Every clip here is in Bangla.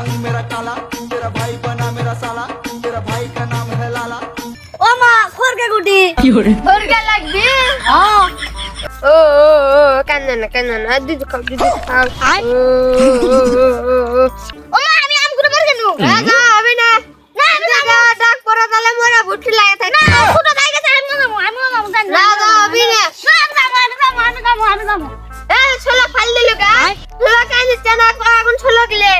रंग मेरा काला तेरा भाई बना मेरा साला तेरा भाई का नाम है लाला ও মা খরকে গুটি খড়গা লাগবে হ্যাঁ ও ও ও কান্দে না কান্দে না দিদি খাও দিদি খাও ও ও ও ও ও ও মা আমি আম করে পারছি নু রাজা হবে না না রাজা ডাক পড়া তাহলে মোরা বুটি লাগে থাকে না ছোট তাই গেছে আমি যাবো আমি যাবো জানি না, না, আমি না। না আমি যাবো আমি যাবো আমি যাবো আমি যাবো এই ছোলা ফাল দিল গা ছোলা কাই দিচ্ছে না এখন ছোলা গিলে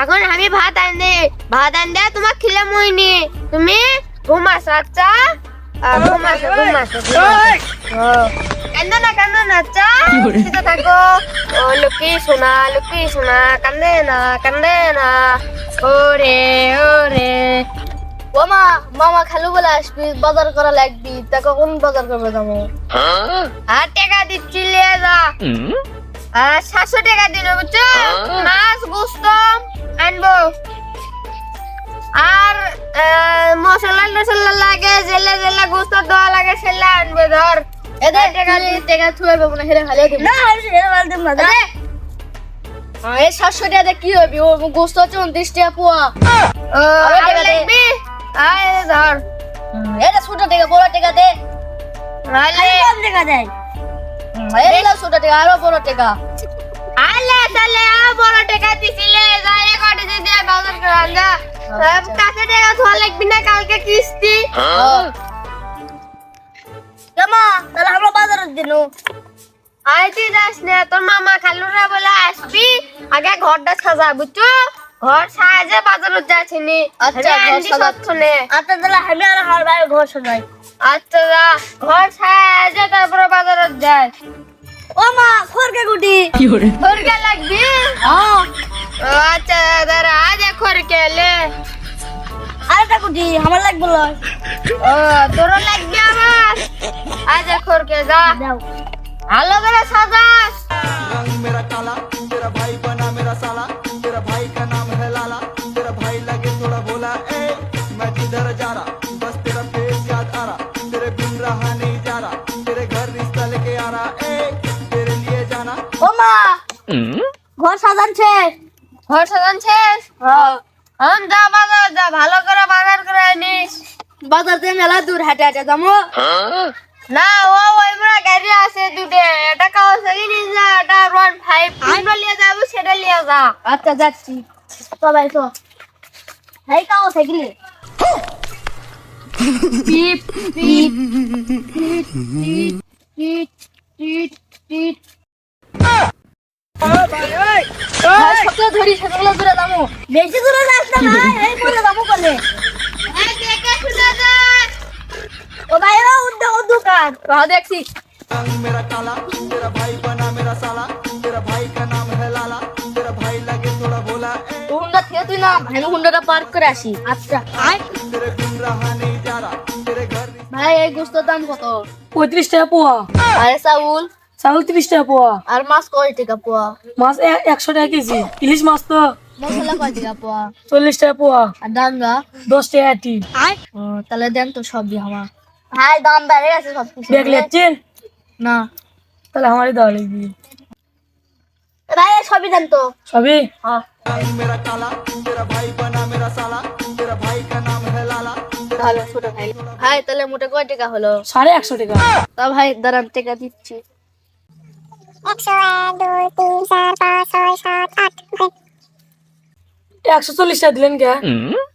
এখন আমি ভাত আন দে ভাত আন দে তোমার খিলে মইনি। তুমি ঘুমাস আচ্ছা? ঘুমাস ঘুমাস কান্দে না কান্দে না আচ্ছা ঠিক থাকো। ও লুকি শোনা লুকি শোনা কান্দে না কান্দে না ওরে ওরে। ও মা মামা খালু বলে আসবি বাজার করা লাগবি তা কখন বাজার করবে যাব আর টাকা দিচ্ছি লিয়ে যা। আর সাতশো টাকা দিন বুঝছ? মাছ গোস্ত আনব। আর আহ, মশলা টসলা লাগে জেলা জেলা গোস্ত দেওয়া লাগে সেলা আনবে ধর। এদের টাকা দিয়ে টাকা থুয়ে পাবো না হেরে খালিয়ে দিবি। না হেরে মাল দিব না যা। এই সাতশো টাকা কি হবে? ও গোস্ত আছে উনত্রিশ টাকা পোয়া। লাগবে? আয় ধর। এটা ছোট টাকা বড় টাকা দে। আলে কম টাকা দেয় এটা ছোট টাকা আরও বড় টাকা। আলে তাহলে আর বড় টাকা দিছিলে যাই কটে যদি বাজার করে আনজা। কাছে টাকা ধোয়া লাগবি না কালকে কিস্তি। বাজারের দিন আইতে যাস না তোর মামা খালুরা বলে আসবি। আগে ঘরটা সাজা বুঝছ? ঘর সাজে বাজারত যাচ্ছি নি। আচ্ছা, ঘর সাজাচ্ছি। নে। আচ্ছা তাহলে আমি আর আমার ভাই ঘর শোনাই আচ্ছা যা। ঘর সাজে তারপরে বাজারত যাস ও মা খরকে গুটি। তোর কে লাগবি? হ্যাঁ ও আচ্ছা দাঁড়া আজ খর কেলে আরেকটা গুটি আমার লাগবে লয়। ও তোর লাগবে? আজ খর কে যা দাও ভালো করে সাজাস रंग मेरा काला तेरा भाई बना मेरा साला तेरा भाई का नाम है लाला तेरा भाई लगे थोड़ा भोला ए मैं किधर जा रहा बस तेरा फेस याद आ रहा तेरे बिन रहा नहीं जा रहा तेरे घर रिश्ता लेके आ रहा ए तेरे लिए जाना ও মা ঘর সাজানছে ঘর সাজান শেষ হ্যাঁ যা বাজার যা ভালো করে বাজার করে আনিস বাজার থেকে মেলা দূর হাঁটে হাঁটে যাবো না ও ওই গাড়ি আছে দুটে। এটা কাও নিয়ে যা এটা রন ফাইভ আমরা নিয়ে যাব সেটা নিয়ে যা। আচ্ছা যাচ্ছি। সবাই তো এই কাও পিপ টিট টিট টিট টিট ধরি সেগুলো দূরে যাব। বেশি দূরে যাস না এই করে যাব বলে এই দেখে শুনে যা ও ভাই ও উদ্যোগ ও দোকান হ্যাঁ দেখছি रंग मेरा काला तेरा भाई बना मेरा साला तेरा भाई का नाम है लाला तेरा भाई लगे थोड़ा भोला ए হুন্ডা থেকে তুই না ভাই হুন্ডাটা পার্ক করে আসি আচ্ছা আয় तेरे बिन रहा नहीं जा रहा तेरे घर ভাই এই গোস্তর দাম কত পঁয়ত্রিশ টাকা পোয়া আরে চাউল চাউল তিরিশ টাকা পোয়া আর মাছ কয় টাকা পোয়া মাছ এ- একশো টাকা কেজি ইলিশ মাছ তো মশলা কয় টাকা পোয়া চল্লিশ টাকা পোয়া আর ডাঙ্গা দশ টাকা আটি ও, তাহলে দেন তো সবজি আমার ভাই দাম বেড়ে গেছে সবকিছু। ব্যাগ নিচ্ছেন না। তাহলে আমারই দেওয়া লাগবে ভাই সবই দেন তো। সবই মেরা কালা তেরা ভাই বানা মেরা সালা তেরা ভাই কা নাম হে লালা ভালো ছোট ভাই। ভাই তাহলে মোটে কয় টাকা হলো? সাড়ে একশো টাকা। তা ভাই দাঁড়ান টাকা দিচ্ছি। একশো এক দুই তিন চার একশো চল্লিশটা দিলেন কে?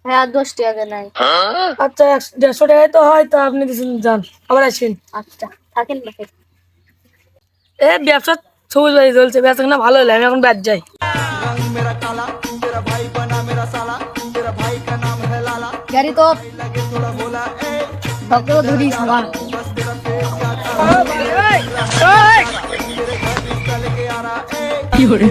হ্যাঁ দশ টাকা নাই। হ্যাঁ? আচ্ছা দেড়শো টাকায় তো হয় তো আপনি দিচ্ছেন যান আবার আসবেন আচ্ছা থাকেন এ ব্যবসা সবুজ ভাই চলছে ব্যবসা না ভালো হলো? আমি এখন ব্যাট যাই। গাড়ি তো কি হরে